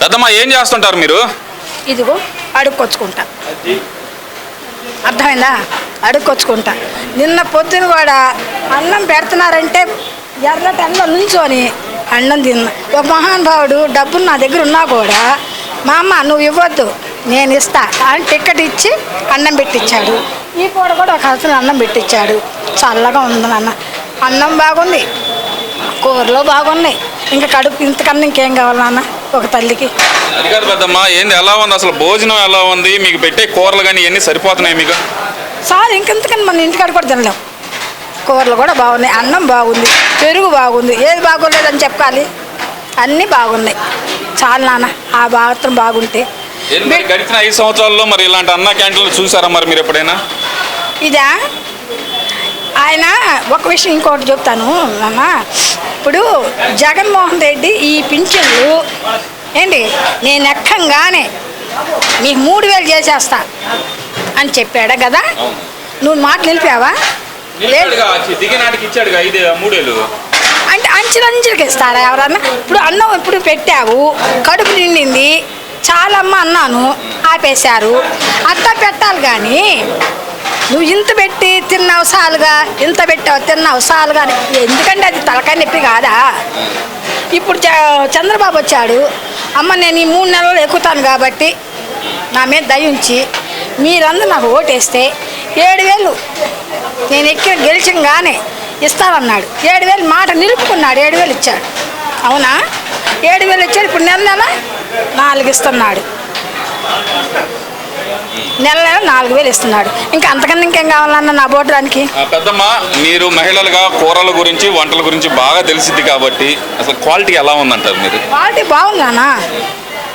పెద్దమ్మ ఏం చేస్తుంటారు మీరు? ఇదిగో అడుక్కొచ్చుకుంటా. అర్థమైందా? అడుక్కొచ్చుకుంటా. నిన్న పొద్దున కూడా అన్నం పెడుతున్నారంటే ఎర్రటి అన్నం నుంచొని అన్నం తిన్నా. ఒక మహానుభావుడు డబ్బులు నా దగ్గర ఉన్నా కూడా మా అమ్మ నువ్వు ఇవ్వద్దు నేను ఇస్తా అని టికెట్ ఇచ్చి అన్నం పెట్టించాడు ఈ పూట కూడా ఒక అతను అన్నం పెట్టించాడు చల్లగా ఉంది నాన్న. అన్నం బాగుంది. కూరలో బాగున్నాయి. ఇంకా కడుపు ఇంతకన్నా ఇంకేం కావాలి నాన్న? ఒక తల్లికి. అది కాదు పెద్దమ్మ ఏంది ఎలా ఉంది? అసలు భోజనం ఎలా ఉంది? మీకు పెట్టే కూరలు కానీ ఇవన్నీ సరిపోతున్నాయి మీకు? సార్ ఇంకెంతకని మన ఇంటికాడ కూడా తినలేం. కూరలు కూడా బాగున్నాయి అన్నం బాగుంది పెరుగు బాగుంది ఏది బాగోలేదని చెప్పాలి. అన్నీ బాగున్నాయి. చాలు నాన్న ఆ మాత్రం బాగుంటే. గడిచిన ఐదు సంవత్సరాల్లో మరి ఇలాంటి అన్న క్యాంటీన్లు చూసారా మరి మీరు ఎప్పుడైనా? ఇదా? ఆయన ఒక విషయం ఇంకోటి చెప్తాను నాన్న. ఇప్పుడు జగన్మోహన్ రెడ్డి ఈ పింఛన్లు ఏంటి నేను ఎక్కంగానే నీకు మూడు వేలు చేసేస్తా అని చెప్పాడా కదా? నువ్వు మాట నిలిపావా? అంటే అంచెలంచెలకి ఇస్తారా ఎవరన్నా? ఇప్పుడు అన్నం ఇప్పుడు పెట్టావు? కడుపు నిండింది. చాలమ్మ అన్నాను. ఆపేశారు. అట్లా పెట్టాలి కానీ నువ్వు ఇంత పెట్టి తిన్నావు సాలుగా ఇంత పెట్టావు తిన్నావు సాలుగా ఎందుకంటే అది తలకాయ నొప్పి కాదా? ఇప్పుడు చ- చంద్రబాబు వచ్చాడు. అమ్మ నేను ఈ మూడు నెలలు ఎక్కుతాను కాబట్టి నా మీద దయించి మీరందరూ నాకు ఓటేస్తే ఏడు వేలు నేను ఎక్కి గెలిచంగానే ఇస్తానన్నాడు. ఏడు వేలు మాట నిలుపుకున్నాడు ఏడు వేలు ఇచ్చాడు. అవునా? ఏడు వేలు ఇచ్చాడు ఇప్పుడు నెల నెల నాలుగు ఇస్తున్నాడు. నెల నెల నాలుగు వేలు ఇస్తున్నాడు. ఇంకా అంతకన్నా ఇంకేం కావాలన్నా నా బోటడానికి ఆ, పెద్దమ్మ మీరు మహిళలుగా కూరల గురించి వంటల గురించి బాగా తెలిసిద్ది కాబట్టి అసలు క్వాలిటీ ఎలా ఉందంటారు మీరు? క్వాలిటీ బాగుందానా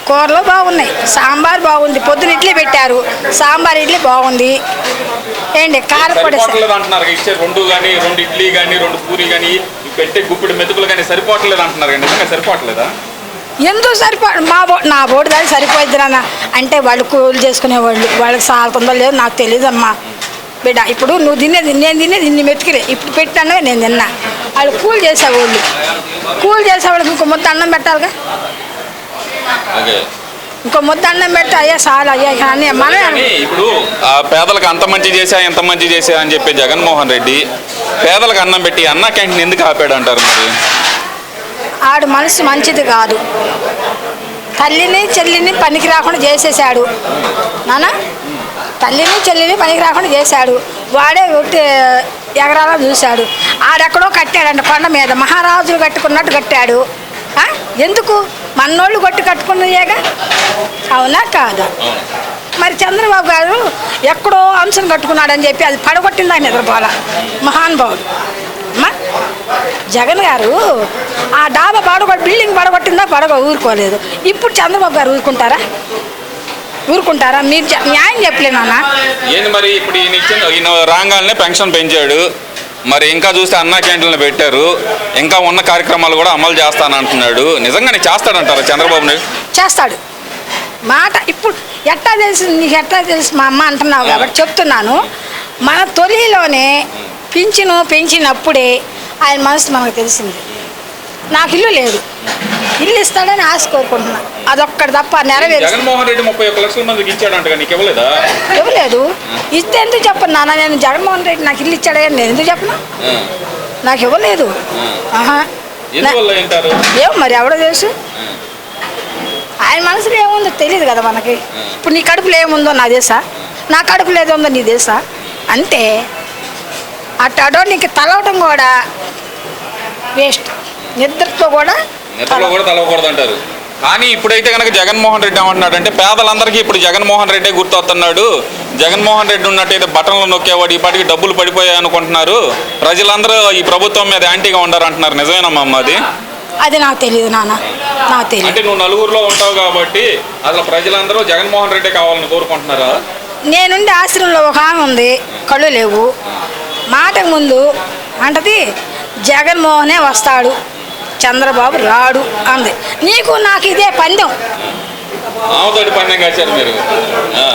కూరలు బాగున్నాయి. సాంబార్ బాగుంది. పొద్దున ఇడ్లీ పెట్టారు. సాంబార్ ఇడ్లీ బాగుంది. ఏంటి కారపొడి అంటున్నారు. ఇచ్చే రెండు కానీ రెండు ఇడ్లీ కానీ రెండు పూరి కానీ పెట్టే గుప్పిడి మెతుకులు కానీ సరిపోవట్లేదు అంటున్నారు. కానీ సరిపోవట్లేదా? ఎందుకు సరిపో? మా బో నా బోర్డు దాన్ని సరిపోయిద్ది నాన్న. అంటే వాళ్ళు కూలి చేసుకునేవాళ్ళు. వాళ్ళకి సాగుతుందో లేదో. నాకు తెలియదమ్మా బిడ్డ ఇప్పుడు నువ్వు తినేది నేను తినేది ఇన్ని మెతుకులే. ఇప్పుడు పెట్టినవే నేను తిన్నా. వాళ్ళు కూలి చేసేవాళ్ళు. కూలి చేసేవాళ్ళకి ఇంకో ముద్ద అన్నం పెట్టాలిగా? ఇంకో ముద్ద అన్నం పెడితే అయ్యా చాలు అయ్యా కానీ మనమే కానీ ఇప్పుడు ఆ పేదలకు అంత మంచి చేసా ఎంత మంచి చేసా అని చెప్పి జగన్మోహన్ రెడ్డి పేదలకు అన్నం పెట్టి అన్న క్యాంటీన్ ఎందుకు ఆపాడు అంటారు మరి? ఆడు మనసు మంచిది కాదు. తల్లిని చెల్లిని పనికి రాకుండా చేసేసాడు. నాన్న తల్లిని చెల్లిని పనికి రాకుండా చేశాడు. వాడే ఒట్టి ఎగరాల చూశాడు. ఆడెక్కడో కట్టాడంట కొండ మీద. మహారాజులు కట్టుకున్నట్టు కట్టాడు. ఎందుకు? మన్నోళ్ళు కొట్టి కట్టుకున్నాయేగా? అవునా కాదా? మరి చంద్రబాబు గారు ఎక్కడో అంశం కట్టుకున్నాడని చెప్పి అది పడగొట్టిందా నిద్రపోల మహానుభావుడు. అమ్మా. జగన్ గారు ఆ డాబా పడగొట్టి బిల్డింగ్ పడగొట్టిందా? పడగ ఊరుకోలేదు. ఇప్పుడు చంద్రబాబు గారు ఊరుకుంటారా? ఊరుకుంటారా? మీరు న్యాయం చెప్పలేనా ఏంది మరి ఇప్పుడు ఈయన ఇచ్చిన ఈయన రాగానే పెన్షన్ పెంచాడు. మరి ఇంకా చూస్తే అన్న క్యాంటీన్లు పెట్టారు. ఇంకా ఉన్న కార్యక్రమాలు కూడా అమలు చేస్తానంటున్నాడు. నిజంగానే చేస్తాడంటారా చంద్రబాబు నాయుడు చేస్తాడు. మాట ఇప్పుడు ఎట్టా తెలుసు నీకు ఎట్టా తెలుసు మా అమ్మ అంటున్నావు కాబట్టి చెప్తున్నాను. మన తొలిలోనే పింఛను పెంచినప్పుడే ఆయన మనసు మనకు తెలిసింది. నాకు ఇల్లు లేదు. ఇల్లు ఇస్తాడని ఆశ కోరుకుంటున్నా. అదొక్కటి తప్ప నెరవేరు. జగన్మోహన్ రెడ్డి ముప్పై ఒక్క లక్షల మందికి ఇచ్చాడంట నీకు ఇవ్వలేదా? ఇవ్వలేదు. ఇస్తే ఎందుకు చెప్పను నాన్న? నేను జగన్మోహన్ రెడ్డి నాకు ఇల్లు ఇచ్చాడని నేను ఎందుకు చెప్పను? నాకు ఇవ్వలేదు. ఏమో మరి ఎవడో తెలుసు. ఆయన మనసులో ఏముందో తెలియదు కదా మనకి. ఇప్పుడు నీ కడుపులో ఏముందో నా తెలుసా నా కడుపులో ఏదో నీ తెలుసా అంతే అట్టడో నీకు తలవటం కూడా వేస్ట్. నిద్రతో కూడా నిద్రలో కూడా తలవకూడదు అంటారు కానీ ఇప్పుడైతే కనుక జగన్మోహన్ రెడ్డి ఏమంటున్నాడు అంటే పేదలందరికీ ఇప్పుడు జగన్మోహన్ రెడ్డి గుర్తొస్తున్నాడు. జగన్మోహన్ రెడ్డి ఉన్నట్టయితే బటన్లు నొక్కేవాడు ఈ పాటికి డబ్బులు పడిపోయాయి అనుకుంటున్నారు. ప్రజలందరూ ఈ ప్రభుత్వం మీద యాంటీగా ఉండారు అంటున్నారు నిజమేనమ్మా అది? అది నాకు తెలియదు నాన్న. నాకు తెలియదు అంటే నువ్వు నలుగురిలో ఉంటావు కాబట్టి అసలు ప్రజలందరూ జగన్మోహన్ రెడ్డి కావాలని కోరుకుంటున్నారా? నేనుండే ఆశ్రమంలో ఒక ఆమె ఉంది. కళ్ళు లేవు. మాటకు ముందు అంటది జగన్మోహనే వస్తాడు చంద్రబాబు రాడు అంది. నీకు నాకు ఇదే పందెం.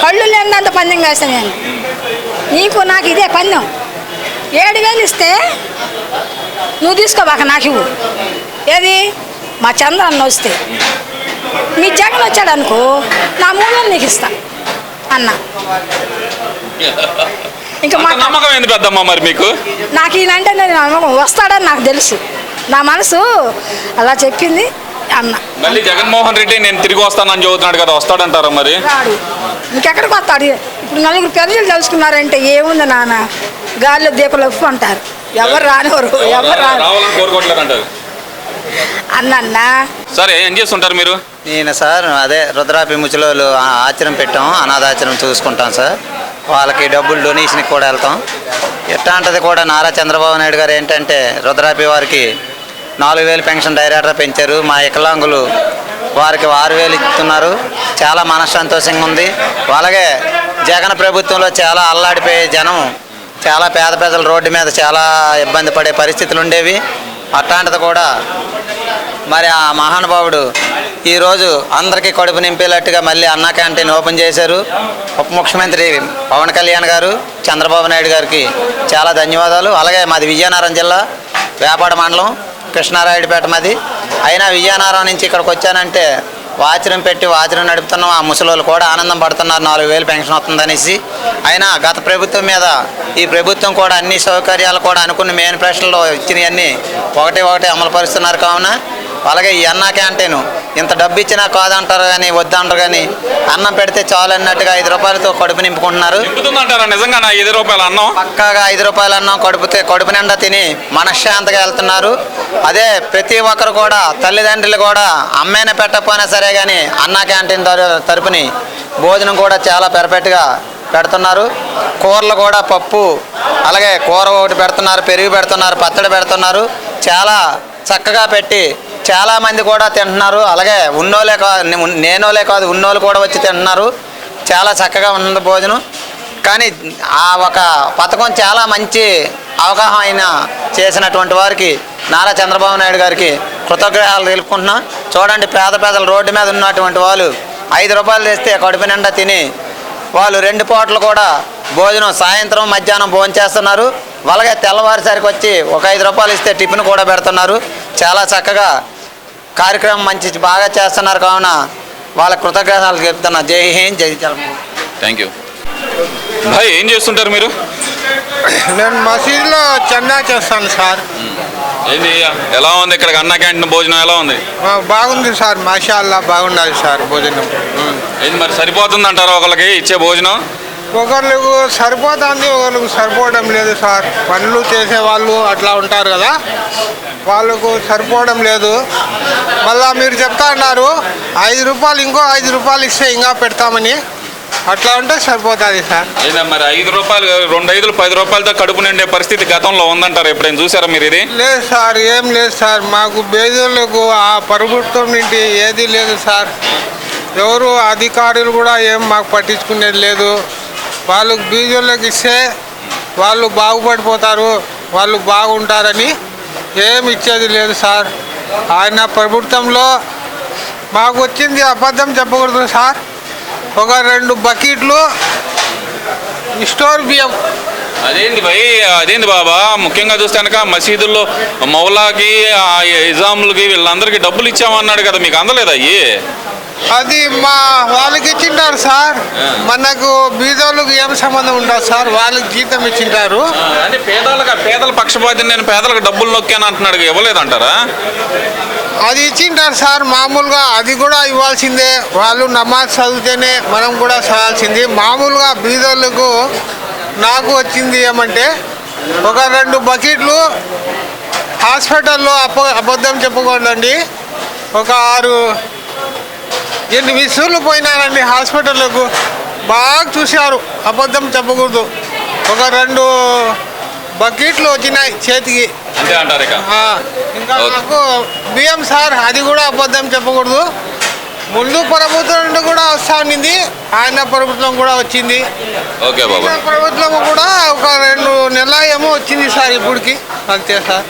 కళ్ళు లేనంత పందెం కాసాను నేను. నీకు నాకు ఇదే పందెం. ఏడు వేలు ఇస్తే నువ్వు తీసుకోబాక నాకు ఇవ్వు. ఏది? మా చంద్ర అన్న వస్తే. మీ జగన్ వచ్చాడు అనుకో నా మూడు వేలు నీకు ఇస్తా అన్న. ఇంకా మా నమ్మకం ఏంది పెద్దమ్మ మరి మీకు? నాకు ఈయనంటే నేను నమ్మకం. వస్తాడని నాకు తెలుసు. నా మనసు అలా చెప్పింది అన్న. మళ్ళీ జగన్మోహన్ రెడ్డి నేను తిరిగి వస్తానని చెబుతున్నాడు కదా వస్తాడంటారా మరి? రాడు. ఇంకెక్కడికి వస్తాడు? ఇప్పుడు నలుగురు పెద్దలు తెలుసుకున్నారంటే ఏముంది నాన్న? గాలిలో దీపలు ఉప్పు అంటారు ఎవరు రానివ్వరు. ఎవరు రావాలని అంటారు అన్న సరే ఏం చేస్తుంటారు మీరు? నేను సార్ అదే రుద్రాపి ముచ్చులోలు ఆచరణ పెట్టాం అనాథాచరణ చూసుకుంటాం సార్. వాళ్ళకి డబ్బులు డొనేషన్కి కూడా వెళ్తాం. ఇట్లాంటిది కూడా నారా చంద్రబాబు నాయుడు గారు ఏంటంటే రుద్రాపి వారికి నాలుగు వేలు పెన్షన్ డైరెక్టర్ పెంచారు. మా వికలాంగులు వారికి ఆరు వేలు ఇస్తున్నారు. చాలా మనస్సంతోషంగా ఉంది. అలాగే జగన్ ప్రభుత్వంలో చాలా అల్లాడిపోయే జనం చాలా పేద ప్రజలు రోడ్డు మీద చాలా ఇబ్బంది పడే పరిస్థితులు ఉండేవి. అట్లాంటిది కూడా మరి ఆ మహానుభావుడు ఈరోజు అందరికీ కడుపు నింపేటట్టుగా మళ్ళీ అన్నా క్యాంటీన్ ఓపెన్ చేశారు. ఉప ముఖ్యమంత్రి పవన్ కళ్యాణ్ గారు చంద్రబాబు నాయుడు గారికి చాలా ధన్యవాదాలు. అలాగే మాది విజయనగరం జిల్లా వేపాడ మండలం కృష్ణారాయుడుపేట మాది. అయినా విజయనగరం నుంచి ఇక్కడికి వచ్చానంటే వాచరం పెట్టి వాచరం నడుపుతున్నాం. ఆ ముసలోళ్ళు కూడా ఆనందం పడుతున్నారు. నాలుగు వేలు పెన్షన్ వస్తుందనేసి. అయినా గత ప్రభుత్వం మీద ఈ ప్రభుత్వం కూడా అన్ని సౌకర్యాలు కూడా అనుకున్న మెయిన్ మేనిఫెస్టోలో ఇచ్చినవన్నీ ఒకటి ఒకటి అమలు పరుస్తున్నారు కావున అలాగే ఈ అన్నా క్యాంటీన్. ఇంత డబ్బు ఇచ్చినా కాదంటారు కానీ వద్దంటారు కానీ అన్నం పెడితే చాలు అన్నట్టుగా ఐదు రూపాయలతో కడుపు నింపుకుంటున్నారు. నిజంగా ఐదు రూపాయలు అన్నం? పక్కాగా ఐదు రూపాయలు అన్నం కడుపుతే కడుపు నిండా తిని మనశ్శాంతిగా వెళ్తున్నారు. అదే ప్రతి ఒక్కరు కూడా తల్లిదండ్రులు కూడా అమ్మాయిని పెట్టకపోయినా సరే కానీ అన్నా క్యాంటీన్ తర- తరపుని భోజనం కూడా చాలా పెర్ఫెక్ట్గా పెడుతున్నారు. కూరలు కూడా పప్పు అలాగే కూర ఒకటి పెడుతున్నారు పెరుగు పెడుతున్నారు పచ్చడి పెడుతున్నారు. చాలా చక్కగా పెట్టి చాలామంది కూడా తింటున్నారు. అలాగే ఉన్నోలే కాదు నేనోలే కాదు ఉన్నోళ్ళు కూడా వచ్చి తింటున్నారు. చాలా చక్కగా ఉన్నది భోజనం. కానీ ఆ ఒక పథకం చాలా మంచి అవగాహన అయిన చేసినటువంటి వారికి నారా చంద్రబాబు నాయుడు గారికి కృతజ్ఞతలు తెలుపుకుంటున్నాం. చూడండి పేద పేదలు రోడ్డు మీద ఉన్నటువంటి వాళ్ళు ఐదు రూపాయలు తెస్తే కడుపు నిండా తిని వాళ్ళు రెండు పూటలు కూడా భోజనం సాయంత్రం మధ్యాహ్నం భోజనం చేస్తున్నారు. అలాగే తెల్లవారిసరికి వచ్చి ఒక ఐదు రూపాయలు ఇస్తే టిఫిన్ కూడా పెడుతున్నారు. చాలా చక్కగా కార్యక్రమం మంచి బాగా చేస్తున్నారు కావున వాళ్ళ కృతజ్ఞతలు చెప్తున్నా. జై హింద్ జై జలం థ్యాంక్ యూ భాయ్ ఏం చేస్తుంటారు మీరు? నేను మసీదులో చందా చేస్తాను సార్. ఏంది ఎలా ఉంది ఇక్కడ అన్న క్యాంటీన్ భోజనం ఎలా ఉంది? బాగుంది సార్ మాషాల్లా బాగుండాలి సార్ భోజనం. ఉం. ఏంది మరి సరిపోతుంది అంటారా ఒకరికి ఇచ్చే భోజనం? ఒకరికి సరిపోతుంది ఒకరికి సరిపోవడం లేదు సార్. పనులు చేసేవాళ్ళు అట్లా ఉంటారు కదా. వాళ్ళకు సరిపోవడం లేదు. మళ్ళా మీరు చెప్తా అన్నారు ఐదు రూపాయలు ఇంకో ఐదు రూపాయలు ఇస్తే ఇంకా పెడతామని. అట్లా ఉంటే సరిపోతుంది సార్. ఏందా మరి ఐదు రూపాయలు రెండు ఐదులు పది రూపాయలతో కడుపు నిండే పరిస్థితి గతంలో ఉందంటారు ఎప్పుడైనా చూసారా మీరు ఇది? లేదు సార్ ఏం లేదు సార్. మాకు బేదోళ్ళకు ఆ ప్రభుత్వం నుండి ఏది లేదు సార్. ఎవరు అధికారులు కూడా ఏం మాకు పట్టించుకునేది లేదు. వాళ్ళకు బీజోళ్ళకి ఇస్తే వాళ్ళు బాగుపడిపోతారు వాళ్ళు బాగుంటారని ఏం ఇచ్చేది లేదు సార్. ఆయన ప్రభుత్వంలో మాకు వచ్చింది అబద్ధం చెప్పకూడదు సార్. ఒక రెండు బకెట్లు స్టోర్ బియ్యం. అదేంటి భయ్? అదేంటి బాబా? ముఖ్యంగా చూస్తే కనుక మసీదుల్లో మౌలాకి ఆ ఇజాములకి వీళ్ళందరికీ డబ్బులు ఇచ్చామన్నాడు కదా మీకు అందలేదు అయ్యి? అది మా వాళ్ళకి ఇచ్చింటారు సార్. మనకు బీదోళ్ళకి ఏం సంబంధం ఉండదు సార్. వాళ్ళకి జీతం ఇచ్చింటారు. అంటే పేదలకు పేదల పక్షపాతి నేను పేదలకు డబ్బులు నొక్కాను అంటున్నాడు ఇవ్వలేదంటారా? అది ఇచ్చింటారు సార్. మామూలుగా అది కూడా ఇవ్వాల్సిందే. వాళ్ళు నమాజ్ చదివితేనే మనం కూడా చదవాల్సింది. మామూలుగా బీదోళ్ళకు నాకు వచ్చింది ఏమంటే ఒక రెండు బకెట్లు హాస్పిటల్లో అబద్ధం చెప్పుకోండి ఒక ఆరు ఎన్ని విసులు పోయినారండి హాస్పిటల్లకు. బాగా చూశారు. అబద్ధం చెప్పకూడదు. ఒక రెండు బకెట్లు వచ్చినాయి చేతికి. అంతే అంటారు ఇక. నాకు బియ్యం సార్ అది కూడా అబద్ధం చెప్పకూడదు. ముందు ప్రభుత్వం నుండి కూడా వస్తా ఉన్నింది ఆయన ప్రభుత్వం కూడా వచ్చింది. ఓకే బాబా. ప్రభుత్వం కూడా ఒక రెండు నెలల ఏమో వచ్చింది సార్ ఇప్పటికి. అంతే సార్.